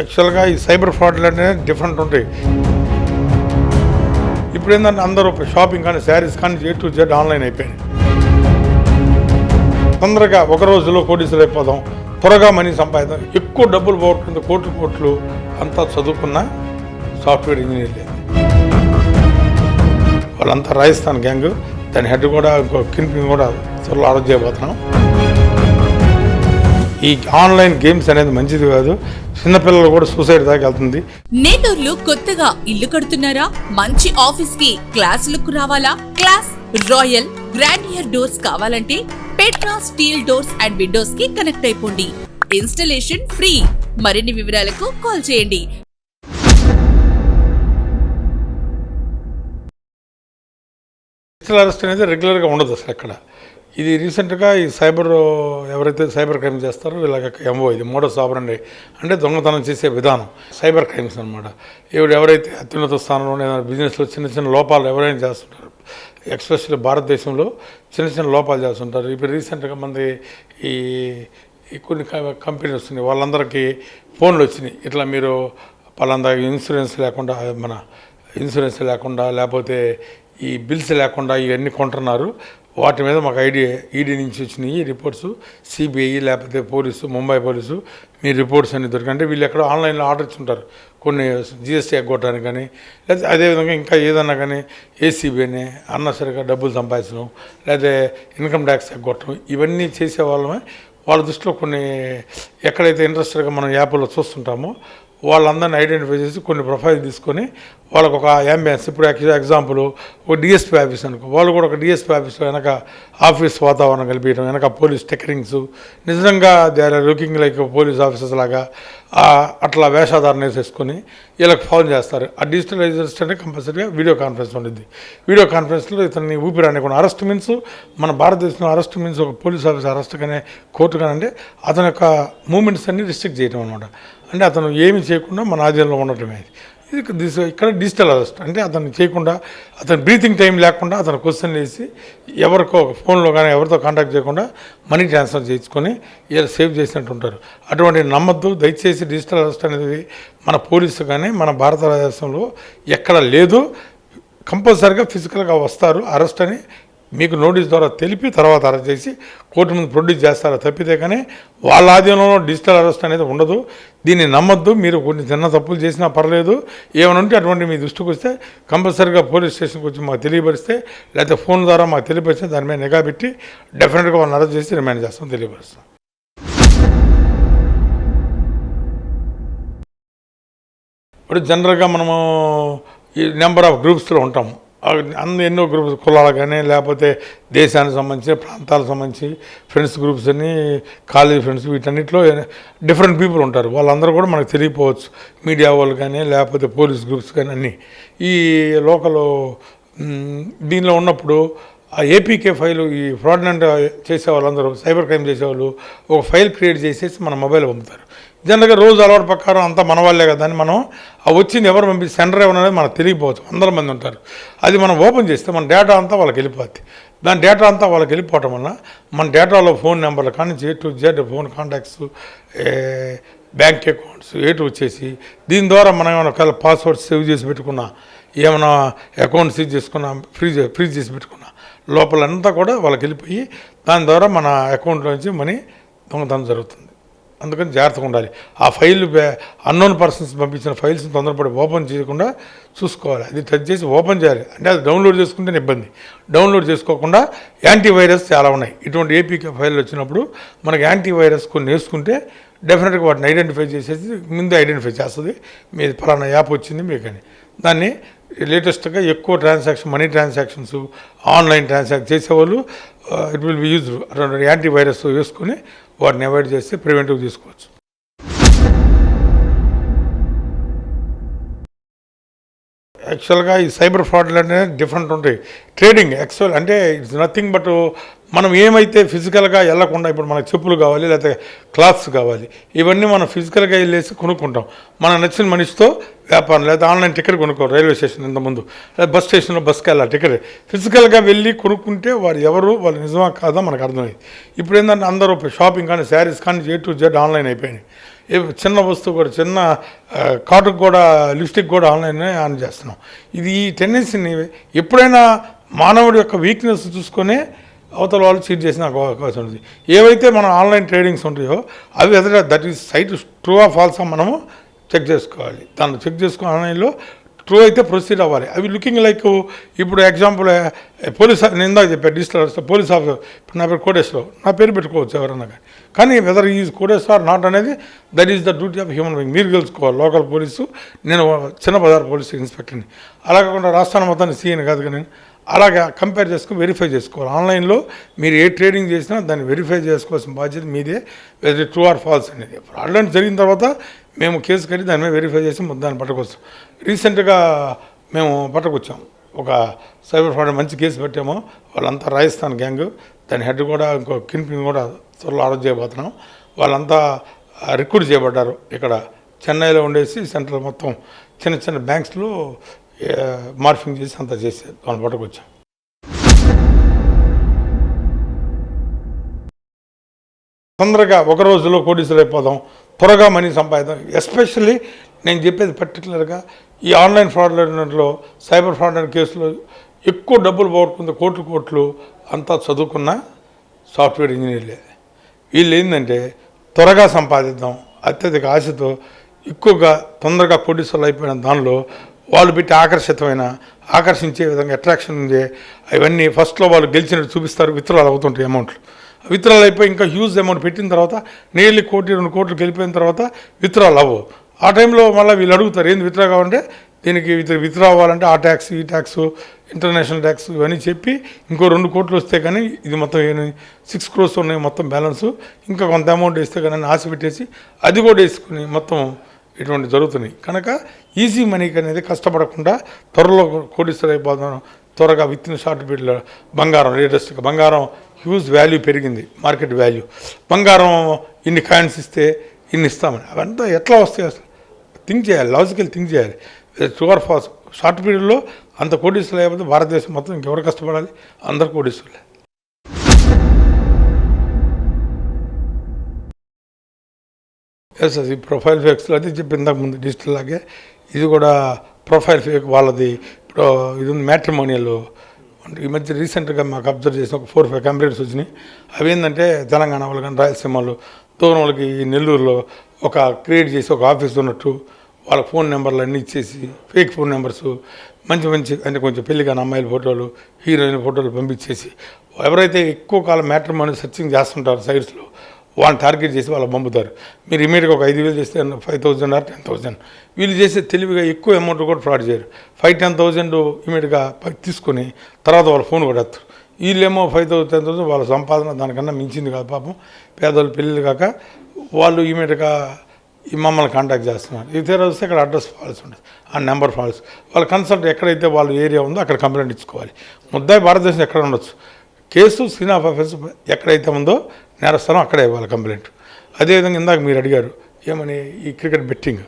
యాక్చువల్గా ఈ సైబర్ ఫ్రాడ్లు అనేది డిఫరెంట్ ఉంటాయి. ఇప్పుడు ఏంటంటే అందరూ షాపింగ్ కానీ శారీస్ కానీ ఏ టు జెడ్ ఆన్లైన్ అయిపోయినాయి. తొందరగా ఒక రోజులో కోటీసులు అయిపోదాం. త్వరగా మనీ సంపాదిద్దాం. ఎక్కువ డబ్బులు పోతుంది కోట్లు కోట్లు అంతా చదువుకున్న సాఫ్ట్వేర్ ఇంజనీర్లే వాళ్ళంతా రాజస్థాన్ గ్యాంగ్. దాని హెడ్ కూడా ఇంకో కింగ్ కూడా త్వరలో అరెస్ట్ చేయబోతున్నాం ఈ ఆన్లైన్ గేమ్స్ అనేది మంచిది కాదు. చిన్నపిల్లలు కూడా సూసైడ్ దాకా వెళ్తుంది. నేటూర్లో కొత్తగా ఇల్లు కడుతున్నారా? మంచి ఆఫీస్కి క్లాస్ లుక్ రావాలా? Class royal grandeur doors కావాలంటే పెట్రా స్టీల్ డోర్స్ అండ్ విండోస్కి కనెక్ట్ అయిపోండి. Installation free. మరిన్ని వివరాలకు కాల్ చేయండి. అరెస్ట్ అనేది రెగ్యులర్గా ఉండదు అసలు ఎక్కడ ఇది రీసెంట్గా ఈ సైబర్ ఎవరైతే సైబర్ క్రైమ్ చేస్తారో వీళ్ళకి ఎంఓ ఇది మోడస్ ఆపరండి అంటే దొంగతనం చేసే విధానం సైబర్ క్రైమ్స్ అనమాట ఎవరు ఎవరైతే అత్యున్నత స్థానంలో ఏదైనా బిజినెస్లో చిన్న చిన్న లోపాలు ఎవరైనా చేస్తుంటారు ఎక్స్పెషల్లీ భారతదేశంలో చిన్న చిన్న లోపాలు చేస్తుంటారు. ఇప్పుడు రీసెంట్గా మంది ఈ కొన్ని కంపెనీలు వస్తున్నాయి వాళ్ళందరికీ ఫోన్లు వచ్చినాయి. ఇట్లా మీరు పలాందా ఇన్సూరెన్స్ లేకుండా మన ఇన్సూరెన్స్ లేకుండా లేకపోతే ఈ బిల్స్ లేకుండా ఇవన్నీ కొంటున్నారు. వాటి మీద మాకు ఐడి ఈడీ నుంచి వచ్చినాయి రిపోర్ట్స్. సిబిఐ లేకపోతే పోలీసు ముంబై పోలీసు మీ రిపోర్ట్స్ అన్ని దొరికి అంటే వీళ్ళు ఎక్కడో ఆన్లైన్లో ఆర్డర్ ఇచ్చుంటారు. కొన్ని జిఎస్టీ ఎగ్గొట్టడానికి కానీ లేకపోతే అదేవిధంగా ఇంకా ఏదన్నా కానీ ఏసీబీని అన్నసరిగా డబ్బులు సంపాదించడం లేదా ఇన్కమ్ ట్యాక్స్ ఎగ్గొట్టడం ఇవన్నీ చేసే వాళ్ళమే. వాళ్ళ దృష్టిలో కొన్ని ఎక్కడైతే ఇంట్రెస్ట్గా మనం యాప్లో చూస్తుంటామో వాళ్ళందరిని ఐడెంటిఫై చేసి కొన్ని ప్రొఫైల్ తీసుకొని వాళ్ళకు ఒక అంబియన్స్ ఇప్పుడు ఎగ్జాంపుల్ ఒక డిఎస్పీ ఆఫీస్ అనుకో వాళ్ళు కూడా ఒక డిఎస్పీ ఆఫీస్లో వెనక ఆఫీస్ వాతావరణం కల్పించడం వెనక పోలీస్ టెకరింగ్స్ నిజంగా they are looking like police officers లాగా అట్లా వేషాధారణ వేసేసుకొని వీళ్ళకి ఫోన్ చేస్తారు. ఆ డిజిటలైజేషన్ అంటే కంపల్సరీగా వీడియో కాన్ఫరెన్స్ ఉండేది వీడియో కాన్ఫరెన్స్లో ఇతన్ని ఊపిరి అనేకుండా అరెస్ట్ మీన్స్ మన భారతదేశంలో అరెస్ట్ మీన్స్ ఒక పోలీస్ ఆఫీసర్ అరెస్ట్ కానీ కోర్టు కానీ అంటే అతని యొక్క మూమెంట్స్ అన్ని రిస్ట్రిక్ట్ చేయడం అనమాట అంటే అతను ఏమి చేయకుండా మన ఆధీనంలో ఉండటమే ఇది. దిస్ ఇక్కడ డిజిటల్ అరెస్ట్. అంటే అతను చేయకుండా అతను బ్రీతింగ్ టైం లేకుండా అతను క్వశ్చన్ వేసి ఎవరికో ఫోన్లో కానీ ఎవరితో కాంటాక్ట్ చేయకుండా మనీ ట్రాన్స్ఫర్ చేయించుకొని ఇలా సేవ్ చేసినట్టు ఉంటారు. అటువంటి నమ్మద్దు. దయచేసి డిజిటల్ అరెస్ట్ అనేది మన పోలీసు కానీ మన భారతదేశంలో ఎక్కడ లేదు. కంపల్సరీగా ఫిజికల్గా వస్తారు. అరెస్ట్ అని మీకు నోటీస్ ద్వారా తెలిపి తర్వాత అరెస్ట్ చేసి కోర్టు ముందు ప్రొడ్యూస్ చేస్తారా తప్పితే కానీ వాళ్ళ ఆధీనంలో డిజిటల్ అరెస్ట్ అనేది ఉండదు. దీన్ని నమ్మద్దు. మీరు కొన్ని చిన్న తప్పులు చేసినా పర్లేదు. ఏమైనా ఉంటే అటువంటి మీ దృష్టికి వస్తే కంపల్సరీగా పోలీస్ స్టేషన్కి వచ్చి మాకు తెలియపరిస్తే లేకపోతే ఫోన్ ద్వారా మాకు తెలియపరిస్తే దాని మీద నిఘా పెట్టి డెఫినెట్గా వాళ్ళని అరెస్ట్ చేసి రిమాండ్ చేస్తాం తెలియపరుస్తాం. ఇప్పుడు జనరల్గా మనము ఈ నెంబర్ ఆఫ్ గ్రూప్స్లో ఉంటాము. అన్ని ఎన్నో గ్రూప్స్ కులాలు కానీ లేకపోతే దేశానికి సంబంధించి ప్రాంతాలకు సంబంధించి ఫ్రెండ్స్ గ్రూప్స్ అని కాలేజ్ ఫ్రెండ్స్ వీటన్నిటిలో డిఫరెంట్ పీపుల్ ఉంటారు. వాళ్ళందరూ కూడా మనకు తెలియపోవచ్చు. మీడియా వాళ్ళు కానీ లేకపోతే పోలీస్ గ్రూప్స్ కానీ అన్నీ. ఈ లోకల్ దీనిలో ఉన్నప్పుడు ఆ ఏపీకే ఫైల్ ఈ ఫ్రాడ్నెంట్ చేసే వాళ్ళందరూ సైబర్ క్రైమ్ చేసేవాళ్ళు ఒక ఫైల్ క్రియేట్ చేసేసి మన మొబైల్ పంపుతారు. జనరల్గా రోజు అలవాటు ప్రకారం అంతా మన వాళ్ళే కదా అని మనం ఆ వచ్చింది ఎవరు పంపి సెంటర్ ఎవరు అనేది మనకు తెలియకపోవచ్చు. వందల మంది ఉంటారు. అది మనం ఓపెన్ చేస్తే మన డేటా అంతా వాళ్ళకి వెళ్ళిపోద్ది. దాని డేటా అంతా వాళ్ళకి వెళ్ళిపోవటం వల్ల మన డేటాలో ఫోన్ నెంబర్లు కానీ A to Z phone contacts bank accounts ఏటు వచ్చేసి దీని ద్వారా మనం ఏమైనా ఒకవేళ పాస్వర్డ్ సేవ్ చేసి పెట్టుకున్నా ఏమైనా అకౌంట్ సీజ్ చేసుకున్నా ఫ్రీజ్ ఫ్రీజ్ చేసి పెట్టుకున్నా లోపలంతా కూడా వాళ్ళకి వెళ్ళిపోయి దాని ద్వారా మన అకౌంట్లో నుంచి మనీ దొంగతనం జరుగుతుంది. అందుకని జాగ్రత్తగా ఉండాలి. ఆ ఫైల్ అన్నోన్ పర్సన్స్ పంపించిన ఫైల్స్ తొందరపడి ఓపెన్ చేయకుండా చూసుకోవాలి. అది టచ్ చేసి ఓపెన్ చేయాలి. అంటే అది డౌన్లోడ్ చేసుకుంటేనే ఇబ్బంది. డౌన్లోడ్ చేసుకోకుండా యాంటీవైరస్ చాలా ఉన్నాయి. ఇటువంటి ఏపీకే ఫైల్ వచ్చినప్పుడు మనకి యాంటీవైరస్ కొన్ని వేసుకుంటే డెఫినెట్గా వాటిని ఐడెంటిఫై చేసేసి ముందే ఐడెంటిఫై చేస్తుంది. మీది ఫలానా యాప్ వచ్చింది మీకని. దాన్ని లేటెస్ట్గా ఎక్కువ transaction money transactions online transaction చేసేవాళ్ళు it will be use antivirus వేసుకొని వాటిని అవాయిడ్ చేస్తే ప్రివెంటివ్ తీసుకోవచ్చు. యాక్చువల్గా ఈ సైబర్ ఫ్రాడ్లు అనేది డిఫరెంట్ ఉంటాయి. ట్రేడింగ్ యాక్చువల్ అంటే ఇట్స్ నథింగ్ బట్ మనం ఏమైతే ఫిజికల్గా వెళ్ళకుండా ఇప్పుడు మనకు చెప్పులు కావాలి లేకపోతే క్లాత్స్ కావాలి ఇవన్నీ మనం ఫిజికల్గా వెళ్ళేసి కొనుక్కుంటాం. మన నచ్చిన మనిషితో వ్యాపారం లేదా ఆన్లైన్ టికెట్ కొనుక్కో రైల్వే స్టేషన్ ఇంతకుముందు లేదా బస్ స్టేషన్లో బస్కి వెళ్ళాలి టికెట్. ఫిజికల్గా వెళ్ళి కొనుక్కుంటే వారు ఎవరు వాళ్ళు నిజమా కాదా మనకు అర్థమైంది. ఇప్పుడు ఏంటంటే అందరూ షాపింగ్ కానీ శారీస్ కానీ ఏ టు జెడ్ ఆన్లైన్ అయిపోయినాయి. చిన్న వస్తువు కూడా చిన్న కాటుకు కూడా లిప్స్టిక్ కూడా ఆన్లైన్లో ఆన్ చేస్తున్నాం. ఇది ఈ టెండెన్సీని ఎప్పుడైనా మానవుడి యొక్క వీక్నెస్ చూసుకొని అవతల వాళ్ళు చీట్ చేసిన అవకాశం ఉంది ఏవైతే మన ఆన్లైన్ ట్రేడింగ్స్ ఉంటాయో అవి ఎదుట that is site true of also మనము చెక్ చేసుకోవాలి. దాన్ని చెక్ చేసుకుని ఆన్లైన్లో ట్రూ అయితే ప్రొసీడ్ అవ్వాలి. అవి లుకింగ్ లైక్ ఇప్పుడు ఎగ్జాంపుల్ పోలీస్ uh, నేను ఇందాక చెప్పాను డిజిటల్ పోలీస్ ఆఫీసర్ ఇప్పుడు నా పేరు కోటేశ్వరరావు. నా పేరు పెట్టుకోవచ్చు ఎవరన్నా కానీ. కానీ వెదర్ ఈజ్ కోటేశ్వర్ నాట్ అనేది that is the duty of human being మీరు తెలుసుకోవాలి. లోకల్ పోలీసు నేను uh, చిన్న బజార్ పోలీసు ఇన్స్పెక్టర్ని అలా కాకుండా రాష్ట్రాన్ని మొత్తాన్ని సీఎన్ కాదు కానీ అలాగా కంపేర్ చేసుకుని వెరిఫై చేసుకోవాలి. ఆన్లైన్లో మీరు ఏ ట్రేడింగ్ చేసినా దాన్ని వెరిఫై చేసుకోవాల్సిన బాధ్యత మీదే వెరీ ట్రూ ఆర్ ఫాల్స్ అనేది. ఫ్రాడ్లెంట్ జరిగిన తర్వాత మేము కేసు కట్టి దాని మీద వెరిఫై చేసి దాన్ని పట్టుకొస్తాం. రీసెంట్గా మేము పట్టుకొచ్చాం. ఒక సైబర్ ఫ్రాడ్ మంచి కేసు పెట్టాము. వాళ్ళంతా రాజస్థాన్ గ్యాంగ్ దాని హెడ్ కూడా ఇంకో కిన్పిన్ కూడా త్వరలో అరెస్ట్ చేయబోతున్నాం. వాళ్ళంతా రిక్రూట్ చేయబడ్డారు. ఇక్కడ చెన్నైలో ఉండేసి సెంట్రల్ మొత్తం చిన్న చిన్న బ్యాంక్స్లో మార్ఫింగ్ చేసి అంత చేసి పట్టుకు పట్టుకొచ్చాం తొందరగా ఒక రోజులో కోటీసులు అయిపోదాం. త్వరగా మనీ సంపాదిద్దాం. ఎస్పెషల్లీ నేను చెప్పేది పర్టికులర్గా ఈ ఆన్లైన్ ఫ్రాడ్లో సైబర్ ఫ్రాడ్ కేసులో ఎక్కువ డబ్బులు పోగొట్టుకుంది కోట్లు కోట్లు అంతా చదువుకున్న సాఫ్ట్వేర్ ఇంజనీర్లే. వీళ్ళు ఏంటంటే త్వరగా సంపాదిద్దాం. అత్యధిక ఆశతో ఎక్కువగా తొందరగా కోటీసులు అయిపోయిన దానిలో వాళ్ళు పెట్టి ఆకర్షితమైన ఆకర్షించే విధంగా అట్రాక్షన్ ఉంది అవన్నీ ఫస్ట్లో వాళ్ళు గెలిచినట్టు చూపిస్తారు విత్డ్రాల్ అవుతుంటాయి అమౌంట్లు విత్డ్రాల్ అయిపోయి ఇంకా హ్యూజ్ అమౌంట్ పెట్టిన తర్వాత నేర్లీ కోటి రెండు కోట్లు గెలిపోయిన తర్వాత విత్డ్రాల్ అవ్వవు ఆ టైంలో మళ్ళీ వీళ్ళు అడుగుతారు ఏంది విత్డ్రా కావాలంటే? దీనికి ఇది విత్డ్రా అవ్వాలంటే ఆ ట్యాక్స్ ఈ ట్యాక్స్ ఇంటర్నేషనల్ ట్యాక్స్ ఇవన్నీ చెప్పి ఇంకో రెండు కోట్లు వస్తే కానీ ఇది మొత్తం సిక్స్ క్రోర్స్ ఉన్నాయి మొత్తం బ్యాలెన్స్ ఇంకా కొంత అమౌంట్ వేస్తే కానీ ఆశ పెట్టేసి అది కూడా వేసుకుని మొత్తం ఇటువంటి జరుగుతున్నాయి. కనుక ఈజీ మనీకి అనేది కష్టపడకుండా త్వరలో కోటీశ్వర అయిపోతాం త్వరగా విత్ ఇన్ షార్ట్ పీరియడ్లో బంగారం లేటెస్ట్గా బంగారం హ్యూజ్ వాల్యూ పెరిగింది మార్కెట్ వాల్యూ. బంగారం ఇన్ని కాయిన్స్ ఇస్తే ఇన్ని ఇస్తామని. అవంతా ఎట్లా వస్తాయి అసలు? థింక్ చేయాలి లాజికల్ థింక్ చేయాలి. షుగర్ ఫాస్ట్ షార్ట్ పీరియడ్లో అంత కోటీశ్వరులు అయిపోతే భారతదేశం మొత్తం ఇంకెవరు కష్టపడాలి? అందరు కోటీశ్వరులే. ఎస్ అది ప్రొఫైల్ ఫేక్స్లో అయితే చెప్పి ముందు డిజిటల్ లాగే. ఇది కూడా ప్రొఫైల్ ఫేక్ వాళ్ళది. ఇప్పుడు ఇది ఉంది మ్యాట్రిమోనియల్ ఈ మధ్య రీసెంట్గా మాకు అబ్జర్వ్ చేసిన ఒక ఫోర్ ఫైవ్ కంప్లైంట్స్ వచ్చినాయి. అవి ఏంటంటే తెలంగాణ వాళ్ళు కానీ రాయలసీమలో దూరం వాళ్ళకి ఈ నెల్లూరులో ఒక క్రియేట్ చేసి ఒక ఆఫీస్ ఉన్నట్టు వాళ్ళ ఫోన్ నెంబర్లు అన్నీ ఇచ్చేసి ఫేక్ ఫోన్ నెంబర్స్ మంచి మంచి అంటే కొంచెం పెళ్ళి కాని అమ్మాయిల ఫోటోలు హీరోయిన్ ఫోటోలు పంపించేసి ఎవరైతే ఎక్కువ కాలం మ్యాట్రిమోని సెర్చింగ్ చేస్తుంటారు సైట్స్లో వాళ్ళని టార్గెట్ చేసి వాళ్ళు పంపుతారు. మీరు ఇమీడియట్గా ఒక ఐదు వేలు చేస్తే five thousand or ten thousand. వీళ్ళు చేసే తెలివిగా ఎక్కువ అమౌంట్ కూడా ఫ్రాడ్ చేయరు. ఫైవ్ టెన్ థౌజండ్ ఇమీడియట్గా తీసుకొని తర్వాత వాళ్ళు ఫోన్ కొడతారు వీళ్ళేమో ఫైవ్ థౌసండ్ టెన్ థౌసండ్ వాళ్ళ సంపాదన దానికన్నా మించింది కాదు పాపం. పేదవాళ్ళు పెళ్ళిళ్ళు కాక వాళ్ళు ఇమీడియట్గా ఈ మమ్మల్ని కాంటాక్ట్ చేస్తున్నారు. ఇది తీరా వస్తే ఇక్కడ అడ్రస్ ఫాల్స్ ఉంటుంది ఆ నెంబర్ ఫాల్స్ వాళ్ళ కన్సల్ట్ ఎక్కడైతే వాళ్ళ ఏరియా ఉందో అక్కడ కంప్లైంట్ ఇచ్చుకోవాలి. ముద్దాయి భారతదేశం ఎక్కడ ఉండొచ్చు? కేసు సీన్ ఆఫ్ అఫెన్స్ ఎక్కడైతే ఉందో నేరస్థానం అక్కడే ఇవ్వాలి కంప్లైంట్. అదేవిధంగా ఇందాక మీరు అడిగారు ఏమని ఈ క్రికెట్ బెట్టింగ్?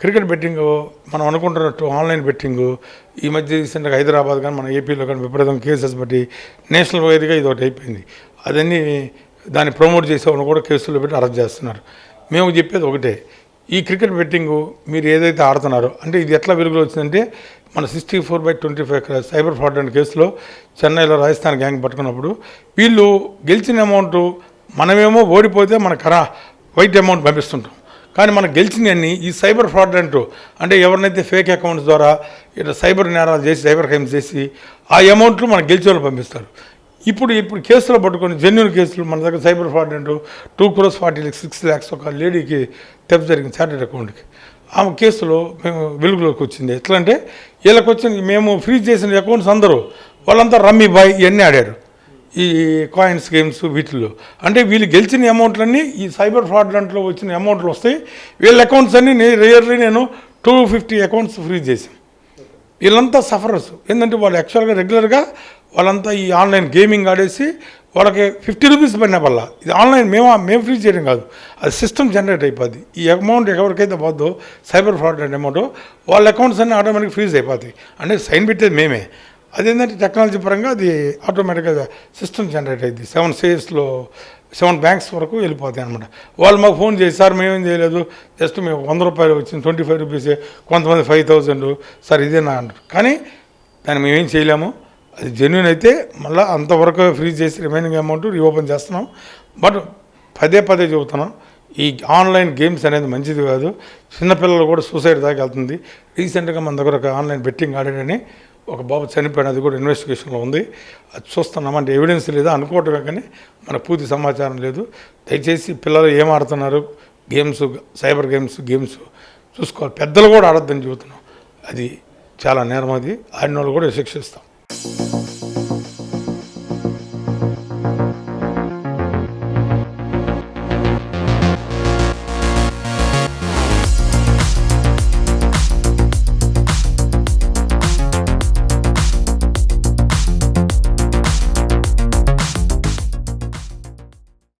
క్రికెట్ బెట్టింగ్ మనం అనుకుంటున్నట్టు ఆన్లైన్ బెట్టింగ్ ఈ మధ్య రీసెంట్గా హైదరాబాద్ కానీ మన ఏపీలో కానీ విపరీతం కేసెస్ బట్టి నేషనల్ వైడ్గా ఇది ఒకటి అయిపోయింది. అదన్నీ దాన్ని ప్రమోట్ చేసేవాళ్ళు కూడా కేసుల్లో పెట్టి అరెస్ట్ చేస్తున్నారు. మేము చెప్పేది ఒకటే ఈ క్రికెట్ బెట్టింగ్ మీరు ఏదైతే ఆడుతున్నారో అంటే ఇది ఎట్లా వెలుగులో వచ్చిందంటే మన sixty four by twenty five cyber fraud and కేసులో చెన్నైలో రాజస్థాన్ గ్యాంగ్ పట్టుకున్నప్పుడు వీళ్ళు గెలిచిన అమౌంట్ మనమేమో ఓడిపోతే మన కరా వైట్ అమౌంట్ పంపిస్తుంటాం. కానీ మనం గెలిచినవన్నీ ఈ సైబర్ ఫ్రాడ్ అంటూ అంటే ఎవరినైతే ఫేక్ అకౌంట్స్ ద్వారా ఇట్లా సైబర్ నేరాలు చేసి సైబర్ క్రైమ్స్ చేసి ఆ అమౌంట్లు మనకు గెలిచే వాళ్ళు పంపిస్తారు. ఇప్పుడు ఇప్పుడు కేసులో పట్టుకొని జెన్యున్ కేసులు మన దగ్గర సైబర్ ఫ్రాడ్ అంటూ two crores forty six lakhs ఒక లేడీకి తెప్ప జరిగింది చార్టెడ్ అకౌంట్కి. ఆమె కేసులో మేము వెలుగులోకి వచ్చింది. ఎట్లా అంటే వీళ్ళకి వచ్చిన మేము ఫ్రీజ్ చేసిన అకౌంట్స్ అందరూ వాళ్ళంతా రమ్మీ బాయ్ ఇవన్నీ ఆడారు. ఈ కాయిన్స్ గేమ్స్ వీటిల్లో. అంటే వీళ్ళు గెలిచిన అమౌంట్లన్నీ ఈ సైబర్ ఫ్రాడ్ దాంట్లో వచ్చిన అమౌంట్లు వస్తాయి. వీళ్ళ అకౌంట్స్ అన్నీ నేను రియర్లీ నేను టూ ఫిఫ్టీ అకౌంట్స్ ఫ్రీజ్ చేశాను. వీళ్ళంతా సఫరర్స్ ఏంటంటే వాళ్ళు యాక్చువల్గా రెగ్యులర్గా వాళ్ళంతా ఈ ఆన్లైన్ గేమింగ్ ఆడేసి వాళ్ళకి ఫిఫ్టీ రూపీస్ పడిన వల్ల ఇది ఆన్లైన్ మేము మేము ఫ్రీ చేయడం కాదు. అది సిస్టమ్ జనరేట్ అయిపోద్ది. ఈ అమౌంట్ ఎవరికైతే పోద్దో సైబర్ ఫ్రాడ్ అనే అమౌంట్ వాళ్ళ అకౌంట్స్ అన్నీ ఆటోమేటిక్ ఫ్రీజ్ అయిపోతాయి. అంటే సైన్ పెట్టేది మేమే. అదేంటంటే టెక్నాలజీ పరంగా అది ఆటోమేటిక్గా సిస్టమ్ జనరేట్ అయింది సెవెన్ సేస్లో సెవెన్ బ్యాంక్స్ వరకు వెళ్ళిపోతాయి అనమాట వాళ్ళు మాకు ఫోన్ చేసి సార్ మేమేం చేయలేదు. జస్ట్ మేము వంద రూపాయలు వచ్చింది ట్వంటీ ఫైవ్ రూపీసే. కొంతమంది ఫైవ్ థౌజండ్. సార్ ఇదేనా అంటారు. కానీ దాన్ని మేమేం చేయలేము. అది జెన్యున్ అయితే మళ్ళీ అంతవరకు ఫ్రీజ్ చేసి రిమైనింగ్ అమౌంట్ రీఓపెన్ చేస్తున్నాం. బట్ పదే పదే చెబుతున్నాం ఈ ఆన్లైన్ గేమ్స్ అనేది మంచిది కాదు. చిన్నపిల్లలు కూడా సూసైడ్ దాకా వెళ్తుంది. రీసెంట్గా మన దగ్గర ఒక ఆన్లైన్ బెట్టింగ్ ఆడాడని ఒక బాబు చనిపోయిన అది కూడా ఇన్వెస్టిగేషన్లో ఉంది. అది చూస్తున్నాం అంటే ఎవిడెన్స్ లేదా అనుకోవటమే కానీ మన పూర్తి సమాచారం లేదు. దయచేసి పిల్లలు ఏం ఆడుతున్నారు? గేమ్స్ సైబర్ గేమ్స్ గేమ్స్ చూసుకోవాలి. పెద్దలు కూడా ఆడొద్దని చెబుతున్నాం. అది చాలా నేరం అది. ఆడిన వాళ్ళు కూడా శిక్షిస్తాం.